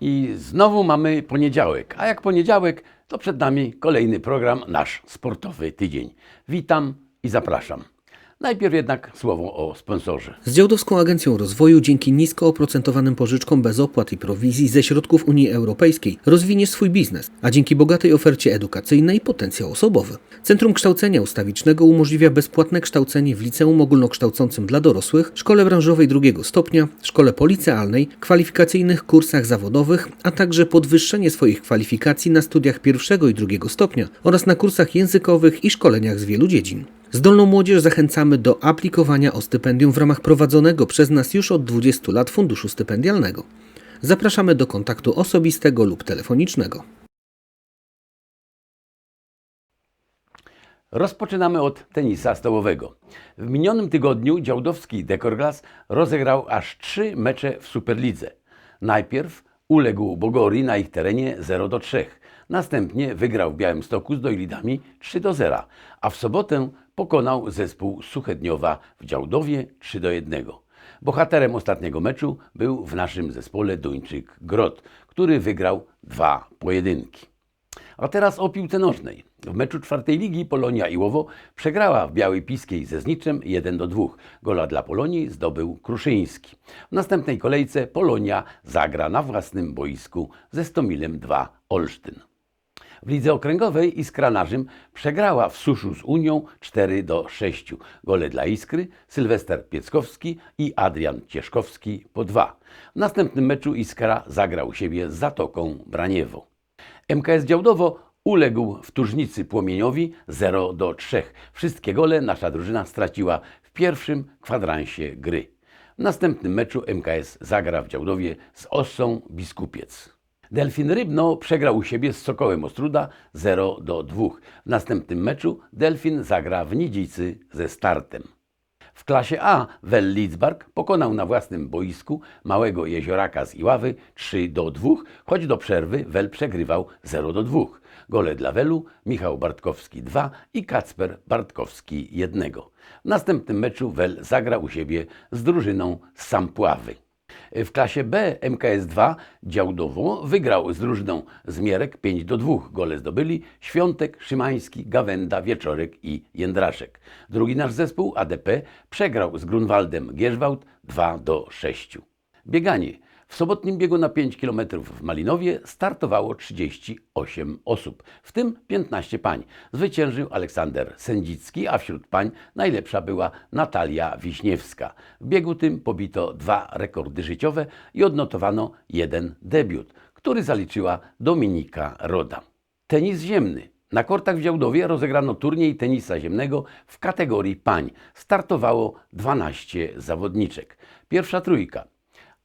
I znowu mamy poniedziałek, a jak poniedziałek, to przed nami kolejny program, nasz sportowy tydzień. Witam i zapraszam. Najpierw jednak słowo o sponsorze. Z Działdowską Agencją Rozwoju dzięki nisko oprocentowanym pożyczkom bez opłat i prowizji ze środków Unii Europejskiej rozwiniesz swój biznes, a dzięki bogatej ofercie edukacyjnej potencjał osobowy. Centrum Kształcenia Ustawicznego umożliwia bezpłatne kształcenie w liceum ogólnokształcącym dla dorosłych, szkole branżowej drugiego stopnia, szkole policealnej, kwalifikacyjnych kursach zawodowych, a także podwyższenie swoich kwalifikacji na studiach pierwszego i drugiego stopnia oraz na kursach językowych i szkoleniach z wielu dziedzin. Zdolną młodzież zachęcamy do aplikowania o stypendium w ramach prowadzonego przez nas już od 20 lat funduszu stypendialnego. Zapraszamy do kontaktu osobistego lub telefonicznego. Rozpoczynamy od tenisa stołowego. W minionym tygodniu działdowski Dekorglas rozegrał aż trzy mecze w Superlidze. Najpierw uległ Bogori na ich terenie 0 do 3. Następnie wygrał w Białymstoku z Dojlidami 3 do 0, a w sobotę pokonał zespół Suchedniowa w Działdowie 3 do 1. Bohaterem ostatniego meczu był w naszym zespole Duńczyk Grot, który wygrał dwa pojedynki. A teraz o piłce nożnej. W meczu czwartej ligi Polonia Iłowo przegrała w Białej Piskiej ze Zniczem 1 do 2. Gola dla Polonii zdobył Kruszyński. W następnej kolejce Polonia zagra na własnym boisku ze Stomilem 2 Olsztyn. W lidze okręgowej Iskra Narzym przegrała w Suszu z Unią 4 do 6. Gole dla Iskry, Sylwester Pieckowski i Adrian Cieszkowski po dwa. W następnym meczu Iskra zagrał siebie z Zatoką Braniewo. MKS Działdowo uległ w Tużnicy Płomieniowi 0 do 3. Wszystkie gole nasza drużyna straciła w pierwszym kwadransie gry. W następnym meczu MKS zagra w Działdowie z Ossą Biskupiec. Delfin Rybno przegrał u siebie z Sokołem Ostruda 0 do 2. W następnym meczu Delfin zagra w Nidzicy ze startem. W klasie A Wel Lidzbark pokonał na własnym boisku małego jezioraka z Iławy 3 do 2, choć do przerwy Wel przegrywał 0 do 2. Gole dla Welu Michał Bartkowski 2 i Kacper Bartkowski 1. W następnym meczu Wel zagra u siebie z drużyną z Sampławy. W klasie B MKS2 Działdowo wygrał z drużyną Zmierek 5 do 2. Gole zdobyli Świątek, Szymański, Gawenda, Wieczorek i Jędraszek. Drugi nasz zespół ADP przegrał z Grunwaldem Gierzwałd 2 do 6. Bieganie. W sobotnim biegu na 5 km w Malinowie startowało 38 osób, w tym 15 pań. Zwyciężył Aleksander Sędzicki, a wśród pań najlepsza była Natalia Wiśniewska. W biegu tym pobito dwa rekordy życiowe i odnotowano jeden debiut, który zaliczyła Dominika Roda. Tenis ziemny. Na kortach w Działdowie rozegrano turniej tenisa ziemnego w kategorii pań. Startowało 12 zawodniczek. Pierwsza trójka.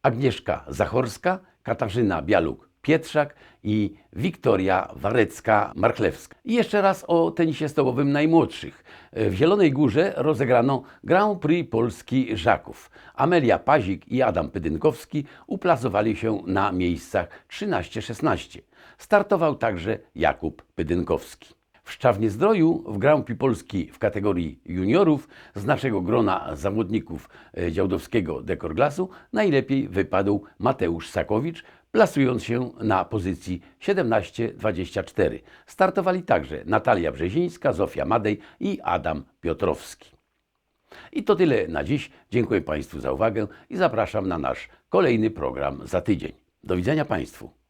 Agnieszka Zachorska, Katarzyna Bialuk-Pietrzak i Wiktoria Warecka-Marchlewska. I jeszcze raz o tenisie stołowym najmłodszych. W Zielonej Górze rozegrano Grand Prix Polski Żaków. Amelia Pazik i Adam Pydynkowski uplasowali się na miejscach 13-16. Startował także Jakub Pydynkowski. W Szczawnie-Zdroju w Grand Prix Polski w kategorii juniorów z naszego grona zawodników e, działdowskiego Dekorglasu najlepiej wypadł Mateusz Sakowicz, plasując się na pozycji 17-24. Startowali także Natalia Brzezińska, Zofia Madej i Adam Piotrowski. I to tyle na dziś. Dziękuję Państwu za uwagę i zapraszam na nasz kolejny program za tydzień. Do widzenia Państwu.